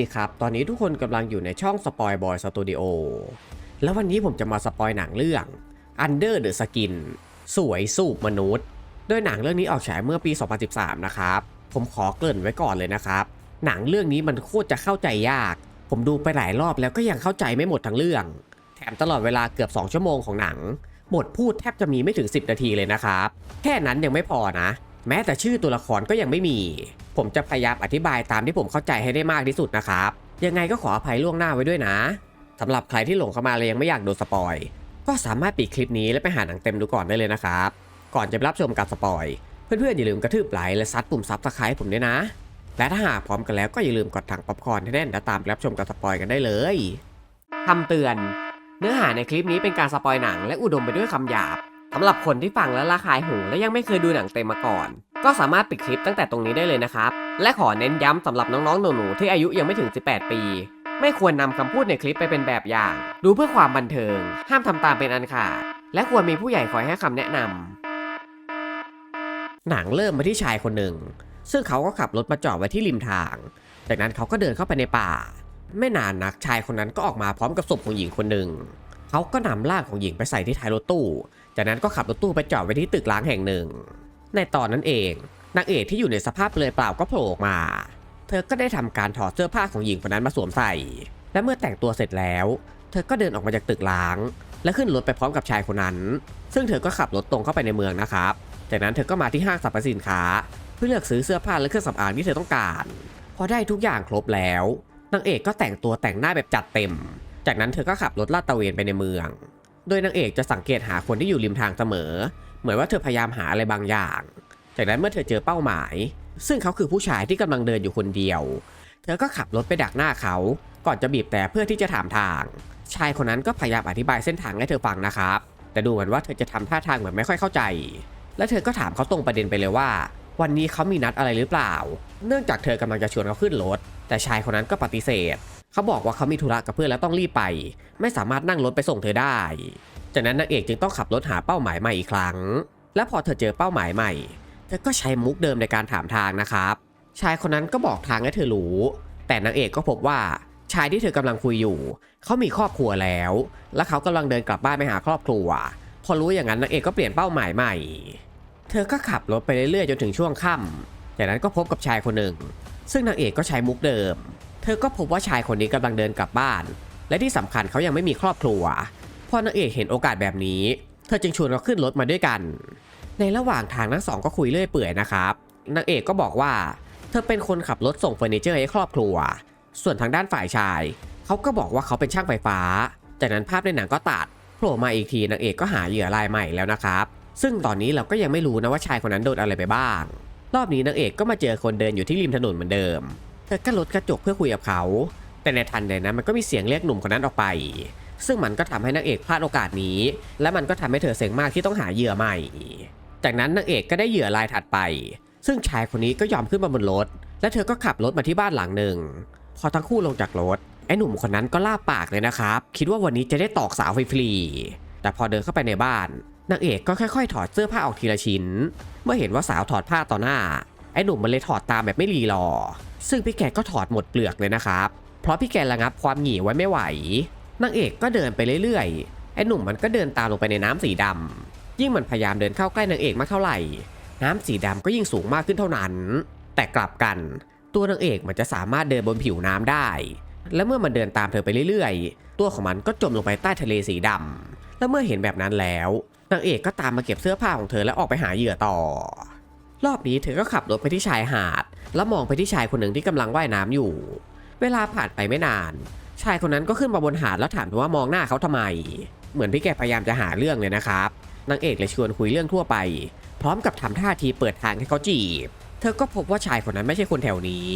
ดีครับ ตอนนี้ทุกคนกำลังอยู่ในช่องสปอยบอยสตูดิโอแล้ววันนี้ผมจะมาสปอยหนังเรื่อง Under the Skin สวยสูบมนุษย์ โดยหนังเรื่องนี้ออกฉายเมื่อปี 2013 นะครับ ผมขอเกริ่นไว้ก่อนเลยนะครับ หนังเรื่องนี้มันโคตรจะเข้าใจยาก ผมดูไปหลายรอบแล้วก็ยังเข้าใจไม่หมดทั้งเรื่อง แถมตลอดเวลาเกือบ 2 ชั่วโมงของหนังบทพูดแทบจะมีไม่ถึง 10 นาทีเลยนะครับ แค่นั้นยังไม่พอนะ แม้แต่ชื่อตัวละครก็ยังไม่มี ผมจะพยายามอธิบายตามที่ผมเข้าใจให้ได้มากที่สุดนะครับ ยังไงก็ขออภัยล่วงหน้าไว้ด้วยนะสำหรับใครที่หลงเข้ามาเลยยังไม่อยากโดนสปอย ก็สามารถปิดคลิปนี้แล้วไปหาหนังเต็มดูก่อนได้เลยนะครับ ก่อนจะรับชมการสปอยเพื่อนๆอย่าลืมกระทืบไลค์และซัดปุ่มซับสไครต์ผมด้วยนะ และถ้าหากพร้อมกันแล้วก็อย่าลืมกดถังป๊อปคอร์นให้แน่นแล้วตามรับชมการสปอยกันได้เลยคำเตือน เนื้อหาในคลิปนี้เป็นการสปอยหนังและอุดมไปด้วยคำหยาบ สำหรับคนที่ฟังแล้วระคายหูและยังไม่เคยดูหนังเต็มมาก่อน ก็สามารถปิดคลิปตั้งแต่ตรงนี้ได้เลยนะครับ และขอเน้นย้ำสำหรับน้องๆหนูๆที่อายุยังไม่ถึง 18 ปี ไม่ควรนำคำพูดในคลิปไปเป็นแบบอย่าง ดูเพื่อความบันเทิง ห้ามทำตามเป็นอันขาด และควรมีผู้ใหญ่คอยให้คำแนะนำหนังเริ่มมาที่ชายคนหนึ่ง ซึ่งเขาก็ขับรถมาจอดไว้ที่ริมทาง จากนั้นเขาก็เดินเข้าไปในป่า ไม่นานนักชายคนนั้นก็ออกมาพร้อมกับศพของหญิงคนหนึ่ง เขาก็นำร่างของหญิงไปใส่ที่ท้ายรถตู้ จากนั้นก็ขับรถตู้ไปจอดไว้ที่ตึกร้างแห่งหนึ่ง ในตอนนั้นเองนางเอกที่อยู่ในสภาพเปลือยเปล่าก็โผล่ออกมา เธอก็ได้ทำการถอดเสื้อผ้าของหญิงคนนั้นมาสวมใส่ และเมื่อแต่งตัวเสร็จแล้ว เธอก็เดินออกมาจากตึกร้าง และขึ้นรถไปพร้อมกับชายคนนั้น ซึ่งเธอก็ขับรถตรงเข้าไปในเมืองนะครับ จากนั้นเธอก็มาที่ห้างสรรพสินค้า เพื่อเลือกซื้อเสื้อผ้าและเครื่องสำอางที่เธอต้องการ พอได้ทุกอย่างครบแล้ว นางเอกก็แต่งตัวแต่งหน้าแบบจัดเต็ม จากนั้นเธอก็ขับรถลาดตระเวนไปในเมือง โดยนางเอกจะสังเกตหาคนที่อยู่ริมทางเสมอ เหมือนว่าเธอพยายามหาอะไรบางอย่าง จากนั้นเมื่อเธอเจอเป้าหมาย ซึ่งเขาคือผู้ชายที่กำลังเดินอยู่คนเดียว เธอก็ขับรถไปดักหน้าเขา ก่อนจะบีบแต่เพื่อที่จะถามทาง ชายคนนั้นก็พยายามอธิบายเส้นทางให้เธอฟังนะครับ แต่ดูเหมือนว่าเธอจะทำท่าทางเหมือนไม่ค่อยเข้าใจ และเธอก็ถามเขาตรงประเด็นไปเลยว่า วันนี้เขามีนัดอะไรหรือเปล่า เนื่องจากเธอกำลังจะชวนเขาขึ้นรถ แต่ชายคนนั้นก็ปฏิเสธ เขาบอกว่าเขามีธุระกับเพื่อนแล้วต้องรีบไป ไม่สามารถนั่งรถไปส่งเธอได้ จากนั้นนางเอกจึงต้องขับรถหาเป้าหมายใหม่อีกครั้ง และพอเธอเจอเป้าหมายใหม่ เธอก็ใช้มุกเดิมในการถามทางนะครับ ชายคนนั้นก็บอกทางให้เธอรู้ แต่นางเอกก็พบว่าชายที่เธอกำลังคุยอยู่ เขามีครอบครัวแล้ว และเขากำลังเดินกลับบ้านไปหาครอบครัว พอรู้อย่างนั้นนางเอกก็เปลี่ยนเป้าหมายใหม่ เธอก็ขับรถไปเรื่อยๆจนถึงช่วงค่ำจากนั้นก็พบกับชายคนหนึ่ง ซึ่งนางเอกก็ใช้มุกเดิม เธอก็พบว่าชายคนนี้กำลังเดินกลับบ้าน และที่สำคัญเขายังไม่มีครอบครัว พอนางเอกเห็นโอกาสแบบนี้ เธอจึงชวนเขาขึ้นรถมาด้วยกัน ในระหว่างทางทั้งสองก็คุยเรื่อยเปื่อยนะครับ นางเอกก็บอกว่า เธอเป็นคนขับรถส่งเฟอร์นิเจอร์ให้ครอบครัว ส่วนทางด้านฝ่ายชาย เขาก็บอกว่าเขาเป็นช่างไฟฟ้า จากนั้นภาพในหนังก็ตัดโผล่มาอีกทีนางเอกก็หาเหยื่อรายใหม่แล้วนะครับ ซึ่งตอนนี้เราก็ยังไม่รู้นะว่าชายคนนั้นโดนอะไรไปบ้าง รอบนี้นางเอกก็มาเจอคนเดินอยู่ที่ริมถนนเหมือนเดิม เธอก็ลดกระจกเพื่อคุยกับเขา แต่ในทันใดนั้นมันก็มีเสียงเรียกหนุ่มคนนั้นออกไป ซึ่งมันก็ทำให้นางเอกพลาดโอกาสนี้ และมันก็ทำให้เธอเซ็งมากที่ต้องหาเหยื่อใหม่ จากนั้นนางเอกก็ได้เหยื่อรายถัดไป ซึ่งชายคนนี้ก็ยอมขึ้นมาบนรถ และเธอก็ขับรถมาที่บ้านหลังหนึ่ง พอทั้งคู่ลงจากรถไอ้หนุ่มคนนั้นก็ล่าปากเลยนะครับ คิดว่าวันนี้จะได้ตอกสาวฟรีๆแต่พอเดินเข้าไปในบ้านนางเอกก็ค่อยๆ ถอดเสื้อผ้าออกทีละชิ้น เมื่อเห็นว่าสาวถอดผ้าต่อหน้า ไอ้หนุ่มมันเลยถอดตามแบบไม่รีรอ ซึ่งพี่แกก็ถอดหมดเปลือกเลยนะครับ เพราะพี่แกระงับความหงี่ไว้ไม่ไหวนางเอกก็เดินไปเรื่อยๆ ไอ้หนุ่มมันก็เดินตามลงไปในน้ำสีดำยิ่งมันพยายามเดินเข้าใกล้นางเอกมากเท่าไหร่ น้ำสีดำก็ยิ่งสูงมากขึ้นเท่านั้น แต่กลับกัน ตัวนางเอกมันจะสามารถเดินบนผิวน้ำได้ และเมื่อมันเดินตามเธอไปเรื่อยๆ ตัวของมันก็จมลงไปใต้ทะเลสีดำและเมื่อเห็นแบบนั้นแล้วนางเอกก็ตามมาเก็บเสื้อผ้าของเธอแล้วออกไปหาเหยื่อต่อ รอบนี้เธอก็ขับรถไปที่ชายหาด แล้วมองไปที่ชายคนหนึ่งที่กำลังว่ายน้ำอยู่ เวลาผ่านไปไม่นาน ชายคนนั้นก็ขึ้นมาบนหาดแล้วถามว่ามองหน้าเขาทำไม เหมือนพี่แกพยายามจะหาเรื่องเลยนะครับนางเอกเลยชวนคุยเรื่องทั่วไป พร้อมกับทำท่าทีเปิดทางให้เขาจีบ เธอก็พบว่าชายคนนั้นไม่ใช่คนแถวนี้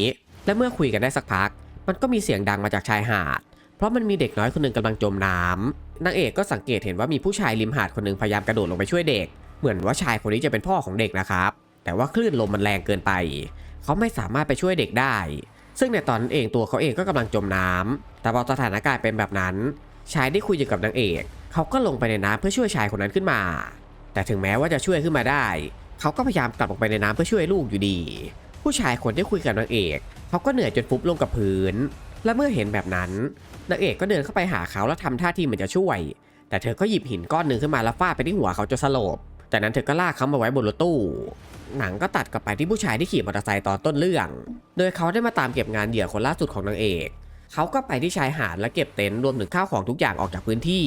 และเมื่อคุยกันได้สักพัก มันก็มีเสียงดังมาจากชายหาด เพราะมันมีเด็กน้อยคนหนึ่งกำลังจมน้ำนางเอกก็สังเกตเห็นว่ามีผู้ชายริมหาดคนหนึ่งพยายามกระโดดลงไปช่วยเด็ก เหมือนว่าชายคนนี้จะเป็นพ่อของเด็กนะครับ แต่ว่าคลื่นลมมันแรงเกินไป เขาไม่สามารถไปช่วยเด็กได้ ซึ่งในตอนนั้นเองตัวเขาเองก็กำลังจมน้ำแต่พอสถานการณ์เป็นแบบนั้น ชายได้คุยอยู่กับนางเอก เขาก็ลงไปในน้ำเพื่อช่วยชายคนนั้นขึ้นมา แต่ถึงแม้ว่าจะช่วยขึ้นมาได้ เขาก็พยายามกลับลงไปในน้ำเพื่อช่วยลูกอยู่ดี ผู้ชายคนที่คุยกับนางเอก เขาก็เหนื่อยจนฟุบลงกับพื้น และเมื่อเห็นแบบนั้นนางเอกก็เดินเข้าไปหาเขาแล้วทำท่าที่เหมือนจะช่วย แต่เธอก็หยิบหินก้อนหนึ่งขึ้นมาแล้วฟาดไปที่หัวเขาจนสลบ จากนั้นเธอก็ลากเขามาไว้บนรถตู้ หนังก็ตัดกลับไปที่ผู้ชายที่ขี่มอเตอร์ไซค์ตอนต้นเรื่อง โดยเขาได้มาตามเก็บงานเหยื่อคนล่าสุดของนางเอก เขาก็ไปที่ชายหาดและเก็บเต็นท์รวมถึงข้าวของทุกอย่างออกจากพื้นที่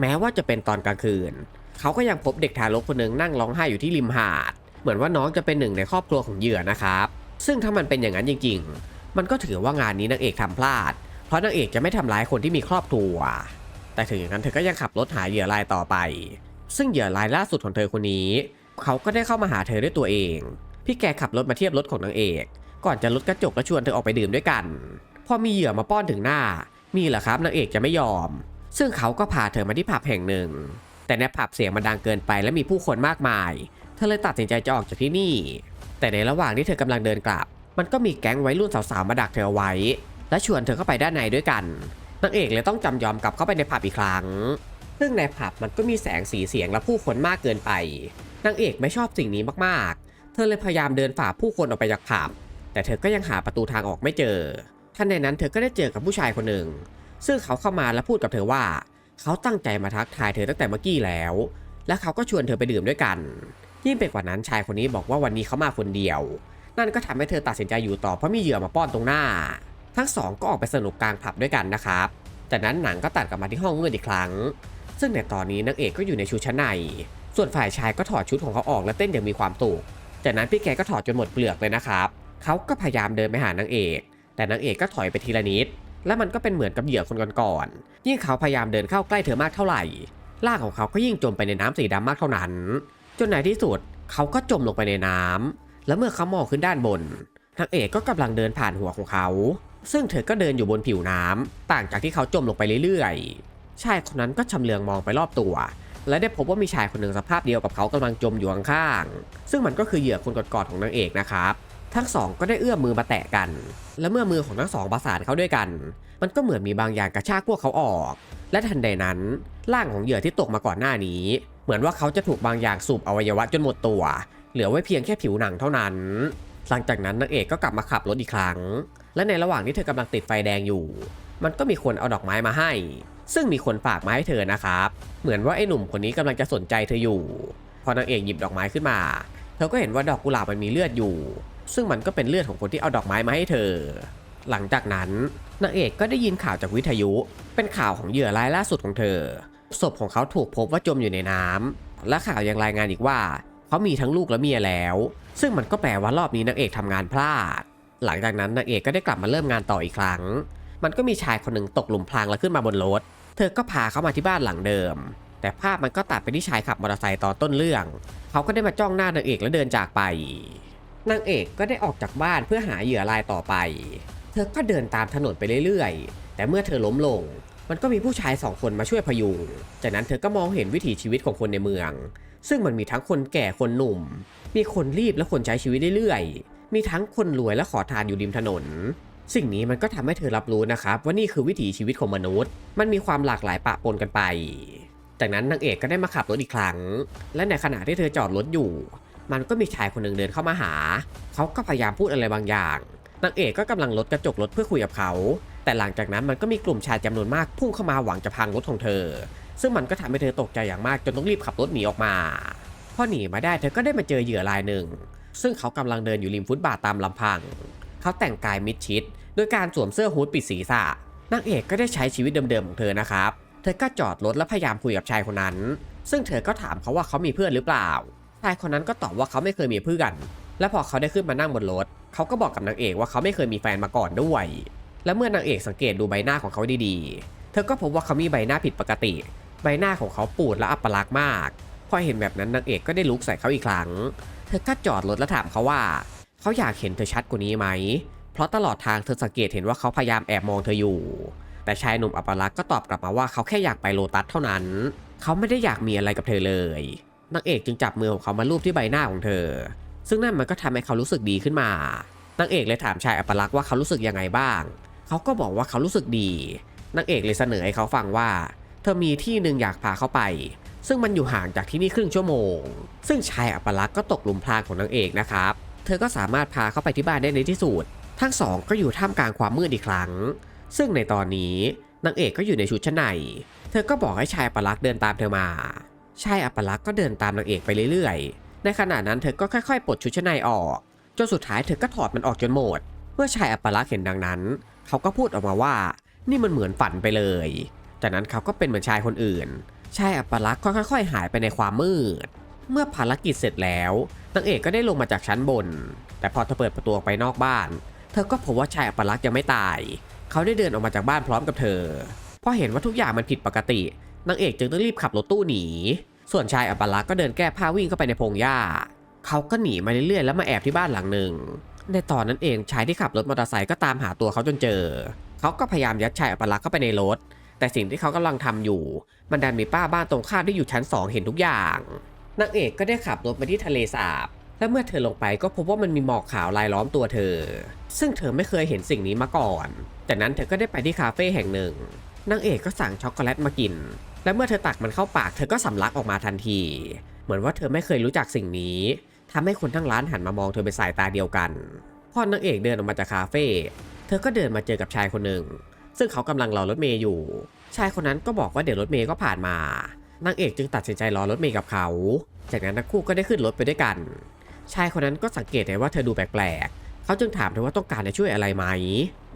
แม้ว่าจะเป็นตอนกลางคืน เขาก็ยังพบเด็กทารกคนหนึ่งนั่งร้องไห้อยู่ที่ริมหาด เหมือนว่าน้องจะเป็นหนึ่งในครอบครัวของเหยื่อนะครับ ซึ่งถ้ามันเป็นอย่างนั้นจริง ๆ มันก็ถือว่างานนี้นางเอกทำพลาด เพราะนางเอกจะไม่ทำร้ายคนที่มีครอบครัว แต่ถึงอย่างนั้นเธอก็ยังขับรถหาเหยื่อรายต่อไป ซึ่งเหยื่อรายล่าสุดของเธอคนนี้ เขาก็ได้เข้ามาหาเธอด้วยตัวเอง พี่แกขับรถมาเทียบรถของนางเอก ก่อนจะลดกระจกและชวนเธอออกไปดื่มด้วยกัน พอมีเหยื่อมาป้อนถึงหน้า มีเหรอครับนางเอกจะไม่ยอม ซึ่งเขาก็พาเธอมาที่ผับแห่งหนึ่ง แต่ในผับเสียงมันดังเกินไปและมีผู้คนมากมาย เธอเลยตัดสินใจจะออกจากที่นี่ แต่ในระหว่างที่เธอกำลังเดินกลับ มันก็มีแก๊งวัยรุ่นสาวๆมาดักเธอเอาไว้ และชวนเธอเข้าไปด้านในด้วยกันนางเอกเลยต้องจำยอมกลับเข้าไปในผับอีกครั้ง ซึ่งในผับมันก็มีแสงสีเสียงและผู้คนมากเกินไป นางเอกไม่ชอบสิ่งนี้มากๆ เธอเลยพยายามเดินฝ่าผู้คนออกไปจากผับ แต่เธอก็ยังหาประตูทางออกไม่เจอ ทันในนั้นเธอก็ได้เจอกับผู้ชายคนหนึ่ง ซึ่งเขาเข้ามาและพูดกับเธอว่า เขาตั้งใจมาทักทายเธอตั้งแต่เมื่อกี้แล้ว และเขาก็ชวนเธอไปดื่มด้วยกัน ยิ่งไปกว่านั้นชายคนนี้บอกว่าวันนี้เขามาคนเดียว นั่นก็ทำให้เธอตัดสินใจอยู่ต่อเพราะมีเหยื่อมาป้อนตรงหน้า ทั้งสองก็ออกไปสนุกกลางผับด้วยกันนะครับ จากนั้นหนังก็ตัดกลับมาที่ห้องมืดอีกครั้ง ซึ่งในตอนนี้นางเอกก็อยู่ในชุดชั้นใน ส่วนฝ่ายชายก็ถอดชุดของเขาออกและเต้นอย่างมีความสุขจากนั้นพี่แกก็ถอดจนหมดเปลือกเลยนะครับ เขาก็พยายามเดินไปหานางเอก แต่นางเอกก็ถอยไปทีละนิด และมันก็เป็นเหมือนกับเหยื่อคนก่อนๆ ยิ่งเขาพยายามเดินเข้าใกล้เธอมากเท่าไหร่ ร่างของเขาก็ยิ่งจมไปในน้ำสีดำมากเท่านั้น จนในที่สุดเขาก็จมลงไปในน้ำและเมื่อเขามองขึ้นด้านบน นางเอกก็กำลังเดินผ่านหัวของเขา ซึ่งเธอก็เดินอยู่บนผิวน้ำต่างจากที่เขาจมลงไปเรื่อยๆ ชายคนนั้นก็ชำเลืองมองไปรอบตัว และได้พบว่ามีชายคนหนึ่งสภาพเดียวกับเขากำลังจมอยู่ข้างๆซึ่งมันก็คือเหยื่อคนกอนๆของนางเอกนะครับทั้งสองก็ได้เอื้อมมือมาแตะกัน และเมื่อมือของทั้งสองประสานเข้าด้วยกัน มันก็เหมือนมีบางอย่างกระชากพวกเขาออก และทันใดนั้น ร่างของเหยื่อที่ตกมาก่อนหน้านี้ เหมือนว่าเขาจะถูกบางอย่างสูบอวัยวะจนหมดตัว เหลือไว้เพียงแค่ผิวหนังเท่านั้น หลังจากนั้นนางเอกก็กลับมาขับรถอีกครั้ง และในระหว่างที่เธอกำลังติดไฟแดงอยู่ มันก็มีคนเอาดอกไม้มาให้ ซึ่งมีคนฝากมาให้เธอนะครับ เหมือนว่าไอ้หนุ่มคนนี้กำลังจะสนใจเธออยู่ พอนางเอกหยิบดอกไม้ขึ้นมา เธอก็เห็นว่าดอกกุหลาบมันมีเลือดอยู่ ซึ่งมันก็เป็นเลือดของคนที่เอาดอกไม้มาให้เธอ หลังจากนั้นนางเอกก็ได้ยินข่าวจากวิทยุ เป็นข่าวของเหยื่อรายล่าสุดของเธอ ศพของเขาถูกพบว่าจมอยู่ในน้ำและข่าวยังรายงานอีกว่าเขามีทั้งลูกและเมียแล้ว ซึ่งมันก็แปลว่ารอบนี้นางเอกทำงานพลาด หลังจากนั้นนางเอกก็ได้กลับมาเริ่มงานต่ออีกครั้ง มันก็มีชายคนหนึ่งตกหลุมพรางแล้วขึ้นมาบนรถ เธอก็พาเขามาที่บ้านหลังเดิม แต่ภาพมันก็ตัดไปที่ชายขับมอเตอร์ไซค์ตอนต้นเรื่อง เขาก็ได้มาจ้องหน้านางเอกแล้วเดินจากไป นางเอกก็ได้ออกจากบ้านเพื่อหาเหยื่อรายต่อไป เธอก็เดินตามถนนไปเรื่อยๆ แต่เมื่อเธอล้มลง มันก็มีผู้ชายสองคนมาช่วยพยุง จากนั้นเธอก็มองเห็นวิถีชีวิตของคนในเมือง ซึ่งมันมีทั้งคนแก่คนหนุ่ม มีคนรีบและคนใช้ชีวิตเรื่อยๆ มีทั้งคนรวยและขอทานอยู่ริมถนน สิ่งนี้มันก็ทำให้เธอรับรู้นะครับว่านี่คือวิถีชีวิตของมนุษย์ มันมีความหลากหลายปะปนกันไป จากนั้นนางเอกก็ได้มาขับรถอีกครั้ง และในขณะที่เธอจอดรถอยู่ มันก็มีชายคนหนึ่งเดินเข้ามาหา เขาก็พยายามพูดอะไรบางอย่างนางเอกก็กำลังลดกระจกรถเพื่อคุยกับเขา แต่หลังจากนั้นมันก็มีกลุ่มชายจำนวนมากพุ่งเข้ามาหวังจะพังรถของเธอ ซึ่งมันก็ทำให้เธอตกใจอย่างมากจนต้องรีบขับรถหนีออกมาพอหนีมาได้เธอก็ได้มาเจอเหยื่อรายหนึ่ง ซึ่งเขากำลังเดินอยู่ริมฟุตบาทตามลำพัง เขาแต่งกายมิดชิดโดยการสวมเสื้อฮูดปิดศีรษะนางเอกก็ได้ใช้ชีวิตเดิมๆของเธอนะครับ เธอก็จอดรถและพยายามคุยกับชายคนนั้น ซึ่งเธอก็ถามเขาว่าเขามีเพื่อนหรือเปล่า ชายคนนั้นก็ตอบว่าเขาไม่เคยมีเพื่อน และพอเขาได้ขึ้นมานั่งบนรถ เขาก็บอกกับนางเอกว่าเขาไม่เคยมีแฟนมาก่อนด้วย และเมื่อนางเอกสังเกตดูใบหน้าของเขาดีๆ เธอก็พบว่าเขามีใบหน้าผิดปกติ ใบหน้าของเขาปูดและอัปลักษณ์มาก พอเห็นแบบนั้นนางเอกก็ได้ลุกใส่เขาอีกครั้ง เธอก็จอดรถและถามเขาว่า เขาอยากเห็นเธอชัดกว่านี้ไหม เพราะตลอดทางเธอสังเกตเห็นว่าเขาพยายามแอบมองเธออยู่ แต่ชายหนุ่มอัปลักษ์ก็ตอบกลับมาว่าเขาแค่อยากไปโลตัสเท่านั้น เขาไม่ได้อยากมีอะไรกับเธอเลย นางเอกจึงจับมือของเขามาลูบที่ใบหน้าของเธอ ซึ่งนั่นมันก็ทำให้เขารู้สึกดีขึ้นมานางเอกเลยถามชายอัปลักษ์ว่าเขารู้สึกยังไงบ้าง เขาก็บอกว่าเขารู้สึกดี นางเอกเลยเสนอให้เขาฟังว่า เธอมีที่หนึ่งอยากพาเขาไป ซึ่งมันอยู่ห่างจากที่นี่ครึ่งชั่วโมง ซึ่งชายอัปลักษ์ก็ตกหลุมพรางของนางเอกนะครับ เธอก็สามารถพาเขาไปที่บ้านได้ในที่สุด ทั้งสองก็อยู่ท่ามกลางความมืดอีกครั้ง ซึ่งในตอนนี้นางเอกก็อยู่ในชุดชั้นใน เธอก็บอกให้ชายอัปลักษ์เดินตามเธอมา ชายอัปลักษ์ก็เดินตามนางเอกไปเรื่อยๆ ในขณะนั้นเธอก็ค่อยๆปลดชุดชั้นในออก จนสุดท้ายเธอก็ถอดมันออกจนหมด เมื่อชายอัปลักษ์เห็นดังนั้น เขาก็พูดออกมาว่า นี่มันเหมือนฝันไปเลย จากนั้นเขาก็เป็นเหมือนชายคนอื่น ชายอัปลักษ์ก็ค่อย ๆ หายไปในความมืด เมื่อภารกิจเสร็จแล้ว นางเอกก็ได้ลงมาจากชั้นบน แต่พอเธอเปิดประตูออกไปนอกบ้าน เธอก็พบว่าชายอัปลักษณ์ยังไม่ตาย เขาได้เดินออกมาจากบ้านพร้อมกับเธอ พอเห็นว่าทุกอย่างมันผิดปกติ นางเอกจึงต้องรีบขับรถตู้หนี ส่วนชายอัปลักษณ์ก็เดินแก้ผ้าวิ่งเข้าไปในพงหญ้า เขาก็หนีมาเรื่อยๆแล้วมาแอบที่บ้านหลังหนึ่ง ในตอนนั้นเองชายที่ขับรถมอเตอร์ไซค์ก็ตามหาตัวเขาจนเจอ เขาก็พยายามยัดชายอัปลักษณ์เข้าไปในรถ แต่สิ่งที่เขากำลังทำอยู่ มันดันมีป้าบ้านตรงข้ามที่อยู่ชั้นสองเห็นทุกอย่าง นางเอกก็ได้ขับรถไปที่ทะเลสาบ และเมื่อเธอลงไปก็พบว่ามันมีหมอกขาวลายล้อมตัวเธอ ซึ่งเธอไม่เคยเห็นสิ่งนี้มาก่อน จากนั้นเธอก็ได้ไปที่คาเฟ่แห่งหนึ่ง นางเอกก็สั่งช็อกโกแลตมากิน และเมื่อเธอตักมันเข้าปากเธอก็สำลักออกมาทันที เหมือนว่าเธอไม่เคยรู้จักสิ่งนี้ทำให้คนทั้งร้านหันมามองเธอเป็นสายตาเดียวกัน พอนางเอกเดินออกมาจากคาเฟ่เธอก็เดินมาเจอกับชายคนหนึ่ง ซึ่งเขากำลังรอรถเมย์อยู่ ชายคนนั้นก็บอกว่าเดี๋ยวรถเมย์ก็ผ่านมา นางเอกจึงตัดสินใจรอรถเมย์กับเขา จากนั้นทั้งคู่ก็ได้ขึ้นรถไปด้วยกัน ชายคนนั้นก็สังเกตเห็นว่าเธอดูแปลกๆ เขาจึงถามเธอว่าต้องการจะช่วยอะไรไหม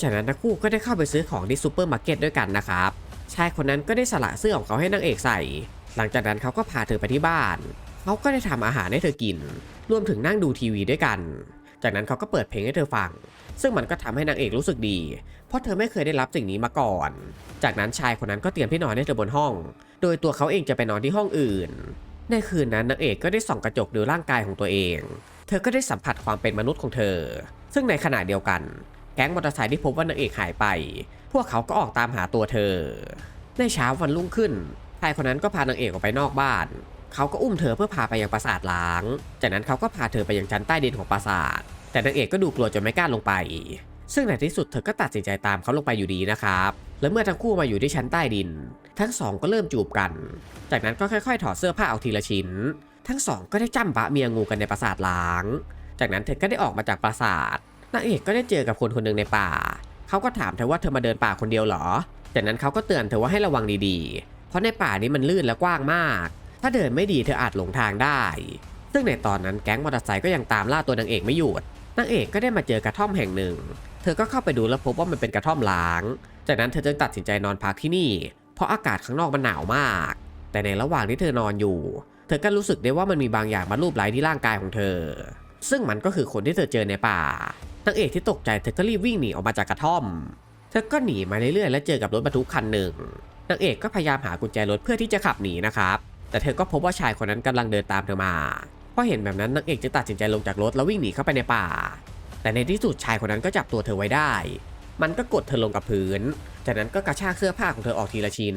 จากนั้นทั้งคู่ก็ได้เข้าไปซื้อของที่ซูเปอร์มาร์เก็ตด้วยกันนะครับ ชายคนนั้นก็ได้สละเสื้อของเขาให้นางเอกใส่ หลังจากนั้นเขาก็พาเธอไปที่บ้าน เขาก็ได้ทำอาหารให้เธอกิน รวมถึงนั่งดูทีวีด้วยกัน จากนั้นเขาก็เปิดเพลงให้เธอฟัง ซึ่งมันก็ทำให้นางเอกรู้สึกดี เพราะเธอไม่เคยได้รับสิ่งนี้มาก่อน จากนั้นชายคนนั้นก็เตรียมที่นอนให้เธอบนห้อง โดยตัวเขาเองจะไปนอนที่ห้องอื่น ในคืนนั้นนางเอกก็ได้ส่องกระจกดูร่างกายของตัวเอง เธอก็ได้สัมผัสความเป็นมนุษย์ของเธอ ซึ่งในขณะเดียวกัน แก๊งมอเตอร์ไซค์ที่พบว่านางเอกหายไป พวกเขาก็ออกตามหาตัวเธอ ในเช้าวันรุ่งขึ้นชายคนนั้นก็พานางเอกออกไปนอกบ้านเขาก็อุ้มเธอเพื่อพาไปยังปราสาทล้าง จากนั้นเขาก็พาเธอไปยังชั้นใต้ดินของปราสาท แต่นางเอกก็ดูกลัวจนไม่กล้าลงไป ซึ่งในที่สุดเธอก็ตัดสินใจตามเขาลงไปอยู่ดีนะครับ และเมื่อทั้งคู่มาอยู่ที่ชั้นใต้ดิน ทั้งสองก็เริ่มจูบกัน จากนั้นก็ค่อยๆ ถอดเสื้อผ้าออกทีละชิ้น ทั้งสองก็ได้จ้ำบะเมียงูกันในปราสาทล้าง จากนั้นเธอก็ได้ออกมาจากปราสาท นางเอกก็ได้เจอกับคนคนหนึ่งในป่า เขาก็ถามเธอว่าเธอมาเดินป่าคนเดียวเหรอ จากนั้นเขาก็เตือนเธอว่าให้ระวังดีๆ เพราะในป่านี้มันลื่นและกว้างมาก ถ้าเดินไม่ดีเธออาจหลงทางได้ ซึ่งในตอนนั้นแก๊งมอเตอร์ไซค์ก็ยังตามล่าตัวนางเอกไม่หยุด นางเอกก็ได้มาเจอกระท่อมแห่งหนึ่ง ธอก็เข้าไปดูแล้วพบว่ามันเป็นกระท่อมล้าง จากนั้นเธอจึงตัดสินใจนอนพักที่นี่ เพราะอากาศข้างนอกมันหนาวมาก แต่ในระหว่างที่เธอนอนอยู่ เธอก็รู้สึกได้ว่ามันมีบางอย่างมาลูบไล้ที่ร่างกายของเธอ ซึ่งมันก็คือคนที่เธอเจอในป่านางเอกที่ตกใจเธอก็รีบวิ่งหนีออกมาจากกระท่อม เธอก็หนีมาเรื่อยๆและเจอกับรถบรรทุกคันหนึ่งนางเอกก็พยายามหากุญแจรถเพื่อที่จะขับหนีนะครับ แต่เธอก็พบว่าชายคนนั้นกำลังเดินตามเธอมาพอเห็นแบบนั้นนางเอกจะตัดสินใจลงจากรถแล้ววิ่งหนีเข้าไปในป่า แต่ในที่สุดชายคนนั้นก็จับตัวเธอไว้ได้ มันก็กดเธอลงกับพื้น จากนั้นก็กระชากเสื้อผ้าของเธอออกทีละชิ้น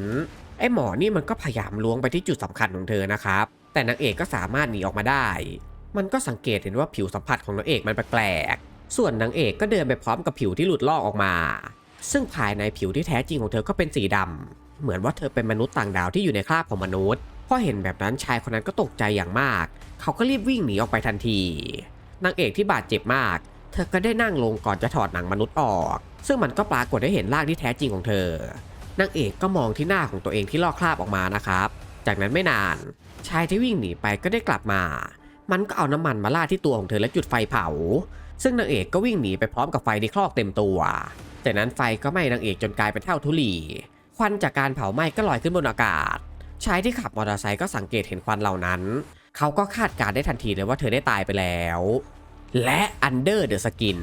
ไอ้หมอนี่มันก็พยายามล้วงไปที่จุดสำคัญของเธอนะครับ แต่นางเอกก็สามารถหนีออกมาได้ มันก็สังเกตเห็นว่าผิวสัมผัสของนางเอกมันแปลกๆ ส่วนนางเอกก็เดินไปพร้อมกับผิวที่หลุดลอกออกมา ซึ่งภายในผิวที่แท้จริงของเธอก็เป็นสีดำเหมือนว่าเธอเป็นมนุษย์ต่างดาวที่อยู่ในคราบของมนุษย์ พอเห็นแบบนั้นชายคนนั้นก็ตกใจอย่างมาก เขาก็รีบวิ่งหนีออกไปทันที นางเอกที่บาดเจ็บมาก ธอก็ได้นั่งลงก่อนจะถอดหนังมนุษย์ออก ซึ่งมันก็ปรากฏได้เห็นร่างที่แท้จริงของเธอนางเอกก็มองที่หน้าของตัวเองที่ลอกคราบออกมานะครับ จากนั้นไม่นาน ชายที่วิ่งหนีไปก็ได้กลับมา มันก็เอาน้ำมันมาราดที่ตัวของเธอและจุดไฟเผา ซึ่งนางเอกก็วิ่งหนีไปพร้อมกับไฟที่คลอกเต็มตัว จากนั้นไฟก็ไหม้นางเอกจนกลายเป็นเท่าทุลี ควันจากการเผาไหม้ก็ลอยขึ้นบนอากาศ ชายที่ขับมอเตอร์ไซค์ก็สังเกตเห็นควันเหล่านั้น เขาก็คาดการณ์ได้ทันทีเลยว่าเธอได้ตายไปแล้ว และ Under the Skin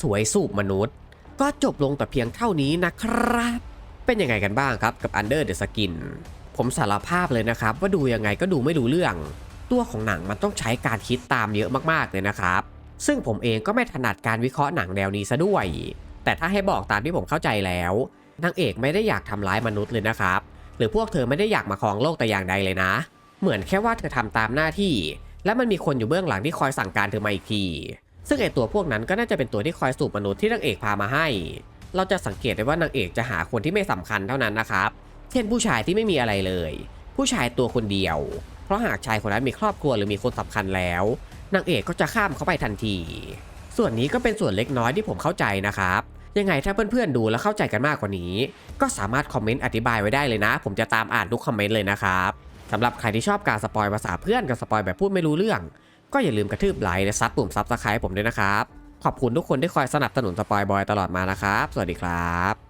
สวยสูบมนุษย์ ก็จบลงแต่เพียงเท่านี้นะครับ เป็นยังไงกันบ้างครับกับ Under the Skin ผมสารภาพเลยนะครับ ว่าดูยังไงก็ดูไม่รู้เรื่อง ตัวของหนังมันต้องใช้การคิดตามเยอะมากๆเลยนะครับ ซึ่งผมเองก็ไม่ถนัดการวิเคราะห์หนังแนวนี้ซะด้วย แต่ถ้าให้บอกตามที่ผมเข้าใจแล้วนางเอกไม่ได้อยากทำร้ายมนุษย์เลยนะครับ หรือพวกเธอไม่ได้อยากมาครองโลกแต่อย่างใดเลยนะ เหมือนแค่ว่าเธอทำตามหน้าที่ และมันมีคนอยู่เบื้องหลังที่คอยสั่งการเธอมาอีกที ซึ่งไอตัวพวกนั้นก็น่าจะเป็นตัวที่คอยสูบมนุษย์ที่นางเอกพามาให้ เราจะสังเกตได้ว่านางเอกจะหาคนที่ไม่สำคัญเท่านั้นนะครับ เช่นผู้ชายที่ไม่มีอะไรเลย ผู้ชายตัวคนเดียว เพราะหากชายคนนั้นมีครอบครัวหรือมีคนสำคัญแล้วนางเอกก็จะข้ามเขาไปทันที ส่วนนี้ก็เป็นส่วนเล็กน้อยที่ผมเข้าใจนะครับ ยังไงถ้าเพื่อนๆดูแล้วเข้าใจกันมากกว่านี้ ก็สามารถคอมเมนต์อธิบายไว้ได้เลยนะ ผมจะตามอ่านทุกคอมเมนต์เลยนะครับ สำหรับใครที่ชอบการสปอยภาษาเพื่อนกับสปอยแบบพูดไม่รู้เรื่อง ก็อย่าลืมกระทืบไลค์และซับปุ่มซับสไครต์ผมด้วยนะครับ ขอบคุณทุกคนที่คอยสนับสนุนสปอยบอยตลอดมานะครับ สวัสดีครับ